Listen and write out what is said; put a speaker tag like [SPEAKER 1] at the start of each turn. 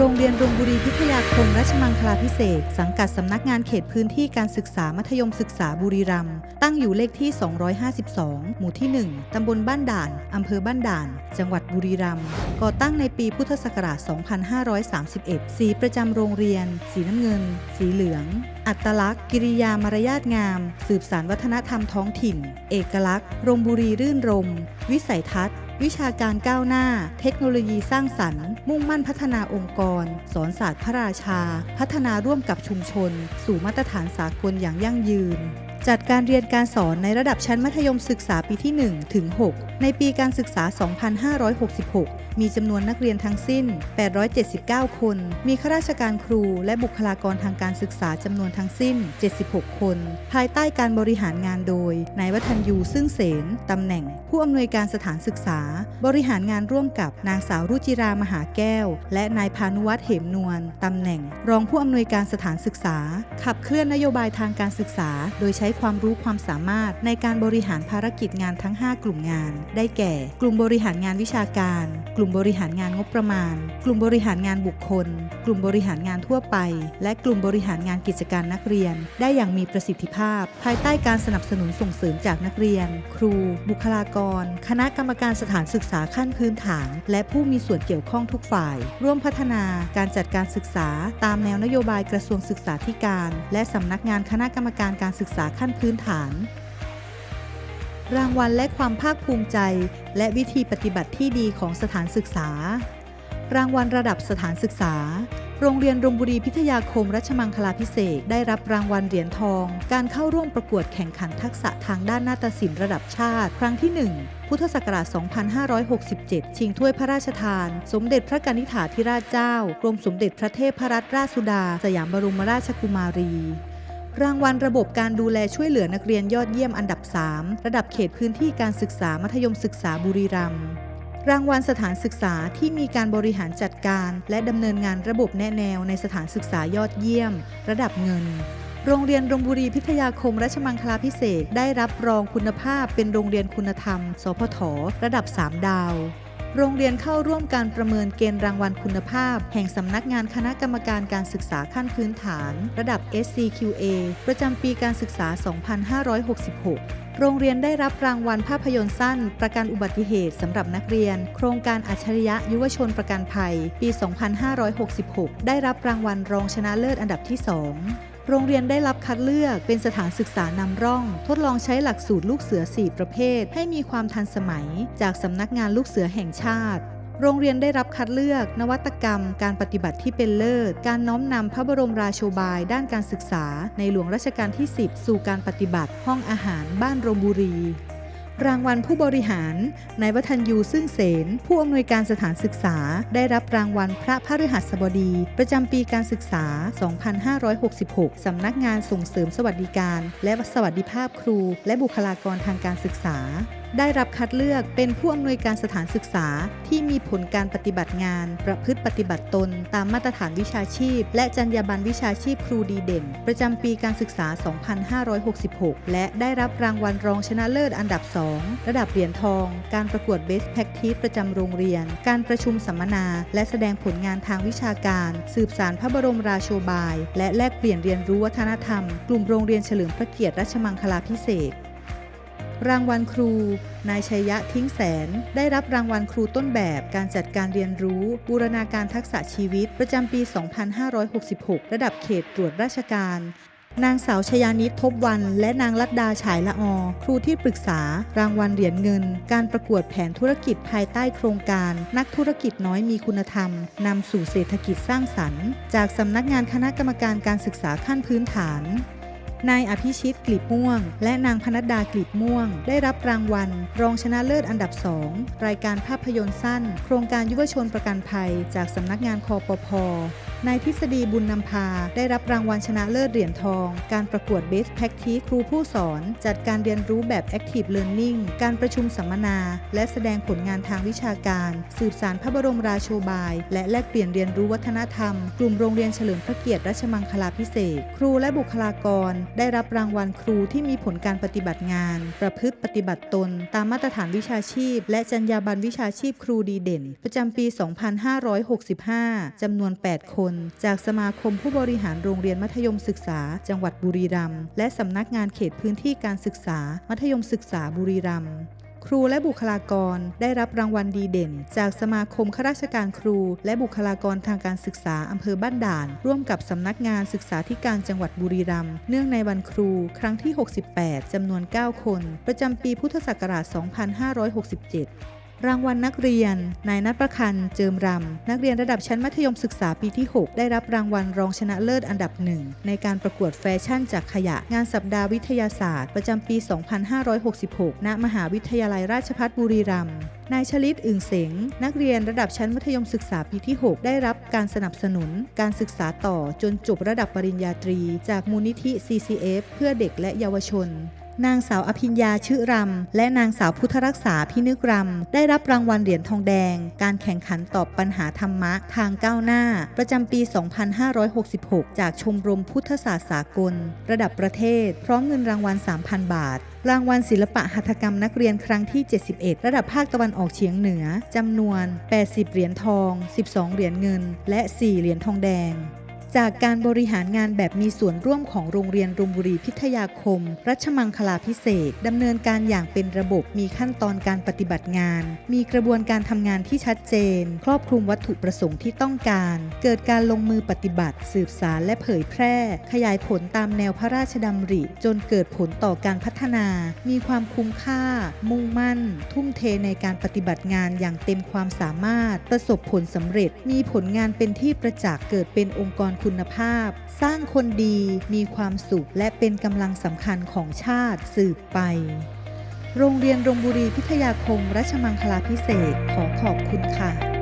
[SPEAKER 1] โรงเรียนรงบุรีพิทยาคมราชมังคลาพิเศษ สังกัดสำนักงานเขตพื้นที่การศึกษามัธยมศึกษาบุรีรัมย์ตั้งอยู่เลขที่ 252 หมู่ที่ 1 ตำบลบ้านด่าน อำเภอบ้านด่าน จังหวัดบุรีรัมย์ก่อตั้งในปีพุทธศักราช 2531 สีประจำโรงเรียน สีน้ำเงิน สีเหลือง อัตลักษณ์ กิริยามารยาทงาม สืบสารวัฒนธรรมท้องถิ่น เอกลักษณ์รงบุรีรื่นรม วิสัยทัศน์ วิชาการก้าวหน้า เทคโนโลยีสร้างสรรค์ มุ่งมั่นพัฒนาองค์กร สอนศาสตร์พระราชา พัฒนาร่วมกับชุมชน สู่มาตรฐานสากลอย่างยั่งยืนจัดการเรียนการสอนในระดับชั้นมัธยมศึกษาปีที่ 1 ถึง 6 ในปีการศึกษา 2566 มีจำนวนนักเรียนทั้งสิ้น 879 คน มีข้าราชการครูและบุคลากรทางการศึกษาจำนวนทั้งสิ้น 76 คน ภายใต้การบริหารงานโดย นายวัฒนยูซึ่งเสนตำแหน่ง ผู้อำนวยการสถานศึกษา บริหารงานร่วมกับนางสาวรุจิรามหาแก้ว และนายพานุวัฒน์เหมนวลตำแหน่ง รองผู้อำนวยการสถานศึกษา ขับเคลื่อนนโยบายทางการศึกษา โดยใช้ความรู้ความสามารถในการบริหารภารกิจงานทั้ง 5 กลุ่มงาน ได้แก่ กลุ่มบริหารงานวิชาการ กลุ่มบริหารงานงบประมาณ กลุ่มบริหารงานบุคคล กลุ่มบริหารงานทั่วไป และกลุ่มบริหารงานกิจการนักเรียน ได้อย่างมีประสิทธิภาพ ภายใต้การสนับสนุนส่ง่งเสริมจากนักเรียน ครู บุคลากร คณะกรรมการสถานศึกษาขั้นพื้นฐาน และผู้มีส่วนเกี่ยวข้องทุกฝ่าย ร่วมพัฒนาการจัดการศึกษา ตามแนวนโยบายกระทรวงศึกษาธิการ และสำนักงานคณะกรรมการการศึกษาขั้นพื้นฐานรางวัลและความภาคภูมิใจ และวิธีปฏิบัติที่ดีของสถานศึกษา รางวัลระดับสถานศึกษา โรงเรียนรงบุรีพิทยาคมรัชมังคลาพิเศษได้รับรางวัลเหรียญทอง การเข้าร่วมประกวดแข่งขันทักษะทางด้านนาฏศิลป์ระดับชาติ ครั้งที่ 1พุทธศักราช 2567 ชิงถ้วยพระราชทาน สมเด็จพระกนิษฐาธิราชเจ้า กรมสมเด็จพระเทพรัตนราชสุดา สยามบรมราชกุมารี รางวัลระบบการดูแลช่วยเหลือนักเรียนยอดเยี่ยมอันดับ 3 ระดับเขตพื้นที่การศึกษามัธยมศึกษาบุรีรัมย์ รางวัลสถานศึกษาที่มีการบริหารจัดการ และดำเนินงานระบบแนแนวในสถานศึกษายอดเยี่ยม ระดับเงิน โรงเรียนรงบุรีพิทยาคมรัชมังคลาพิเศษได้รับรองคุณภาพเป็นโรงเรียนคุณธรรม สพทระดับ 3 ดาว โรงเรียนเข้าร่วมการประเมินเกณฑ์รางวัลคุณภาพ แห่งสำนักงานคณะกรรมการการศึกษาขั้นพื้นฐาน ระดับ SCQA ประจำปีการศึกษา 2566 โรงเรียนได้รับรางวัลภาพยนตร์สั้น ประกันอุบัติเหตุสำหรับนักเรียน โครงการอัจฉริยะยุวชนประกันภัย ปี 2566 ได้รับรางวัลรองชนะเลิศอันดับที่ 2โรงเรียนได้รับคัดเลือกเป็นสถานศึกษานำร่อง ทดลองใช้หลักสูตรลูกเสือ 4 ประเภท ให้มีความทันสมัย จากสำนักงานลูกเสือแห่งชาติ โรงเรียนได้รับคัดเลือก นวัตกรรม การปฏิบัติที่เป็นเลิศ การน้อมนำพระบรมราโชบาย ด้านการศึกษา ในหลวงรัชกาลที่ 10 สู่การปฏิบัติ ห้องอาหาร บ้านโรงบุรี รางวัลผู้บริหาร นายวัฒนยูซึ่งเสน ผู้อำนวยการสถานศึกษา ได้รับรางวัลพระพฤหัสบดี ประจำปีการศึกษา 2566 สำนักงานส่งเสริมสวัสดิการ และสวัสดิภาพครู และบุคลากรทางการศึกษา ได้รับคัดเลือกเป็นผู้อำนวยการสถานศึกษา ที่มีผลการปฏิบัติงาน ประพฤติปฏิบัติตน ตามมาตรฐานวิชาชีพ และจรรยาบรรณวิชาชีพครูดีเด่น ประจำปีการศึกษา 2566 และได้รับรางวัลรองชนะเลิศอันดับ 2 ระดับเหรียญทอง การประกวด Best Practice ประจำโรงเรียน การประชุมสัมมนา และแสดงผลงานทางวิชาการ สืบสารพระบรมราโชบาย และแลกเปลี่ยนเรียนรู้วัฒนธรรม กลุ่มโรงเรียนเฉลิมพระเกียรติรัชมังคลาพิเศษก รางวัลครู นายชัยยะทิ้งแสน ได้รับรางวัลครูต้นแบบการจัดการเรียนรู้ บูรณาการทักษะชีวิต ประจำปี 2566 ระดับเขตตรวจราชการนางสาวชยานิตทบวัน และนางลัดดาฉายละอ ครูที่ปรึกษา รางวัลเหรียญเงิน การประกวดแผนธุรกิจภายใต้โครงการ นักธุรกิจน้อยมีคุณธรรม นำสู่เศรษฐกิจสร้างสรรค์ จากสำนักงานคณะกรรมการการศึกษาขั้นพื้นฐาน นายอภิชิตกลีบม่วง และนางพนัดดากลีบม่วง ได้รับรางวัล รองชนะเลิศอันดับ 2 รายการภาพยนตร์สั้น โครงการยุวชนประกันภัย จากสำนักงานคอปพ นายทฤษฎีบุญนำพา ได้รับรางวัลชนะเลิศเหรียญทอง การประกวด Best Practice ครูผู้สอน จัดการเรียนรู้แบบ Active Learning การประชุมสัมมนา และแสดงผลงานทางวิชาการ สืบสารพระบรมราโชบาย และแลกเปลี่ยนเรียนรู้วัฒนธรรม กลุ่มโรงเรียนเฉลิมพระเกียรติรัชมังคลาพิเศษกครูและบุคลากร ได้รับรางวัลครูที่มีผลการปฏิบัติงาน ประพฤติปฏิบัติตน ตามมาตรฐานวิชาชีพ และจรรยาบรรณวิชาชีพครูดีเด่น ประจำปี 2565จำนวน 8 คนจากสมาคมผู้บริหารโรงเรียนมัธยมศึกษา จังหวัดบุรีรัมย์และสำนักงานเขตพื้นที่การศึกษา มัธยมศึกษาบุรีรัมย์ครูและบุคลากรได้รับรางวัลดีเด่น จากสมาคมข้าราชการครู และบุคลากรทางการศึกษาอำเภอบ้านด่าน ร่วมกับสำนักงานศึกษาธิการจังหวัดบุรีรัมย์เนื่องในวันครูครั้งที่ 68จำนวน 9 คน ประจำปีพุทธศักราช 2567 รางวัลนักเรียน นายนัทประคัน เจิมรำ นักเรียนระดับชั้นมัธยมศึกษาปีที่ 6 ได้รับรางวัลรองชนะเลิศอันดับหนึ่งในการประกวดแฟชั่นจากขยะ งานสัปดาห์วิทยาศาสตร์ ประจำปี 2566 ณ มหาวิทยาลัยราชภัฏบุรีรัมย์นายชลิตอึ่งเสง นักเรียนระดับชั้นมัธยมศึกษาปีที่ 6 ได้รับการสนับสนุน การศึกษาต่อจนจบระดับปริญญาตรี จากมูลนิธิ CCF เพื่อเด็กและเยาวชน นางสาวอภิญญาชื่อรำ และนางสาวพุทธรักษาพินึกรำ ได้รับรางวัลเหรียญทองแดง การแข่งขันตอบปัญหาธรรมะทางก้าวหน้า ประจำปี 2566 จากชมรมพุทธศาสตร์สากล ระดับประเทศ พร้อมเงินรางวัล 3,000 บาท รางวัลศิลปะหัตถกรรมนักเรียนครั้งที่ 71 ระดับภาคตะวันออกเฉียงเหนือจำนวน 80 เหรียญทอง 12 เหรียญเงิน และ 4 เหรียญทองแดง จากการบริหารงานแบบมีส่วนร่วมของโรงเรียนรุมบุรีพิทยาคม รัชมังคลาพิเศษดำเนินการอย่างเป็นระบบมีขั้นตอนการปฏิบัติงาน มีกระบวนการทำงานที่ชัดเจน ครอบคลุมวัตถุประสงค์ที่ต้องการ เกิดการลงมือปฏิบัติ สืบสารและเผยแพร่ ขยายผลตามแนวพระราชดำริ จนเกิดผลต่อการพัฒนา มีความคุ้มค่า มุ่งมั่น ทุ่มเทในการปฏิบัติงานอย่างเต็มความสามารถ ประสบผลสำเร็จ มีผลงานเป็นที่ประจักษ์เกิดเป็นองค์กรคุณภาพ สร้างคนดีมีความสุขและเป็นกำลังสำคัญของชาติสืบไป โรงเรียนรงบุรีพิทยาคมรัชมังคลาพิเศษขอขอบคุณค่ะ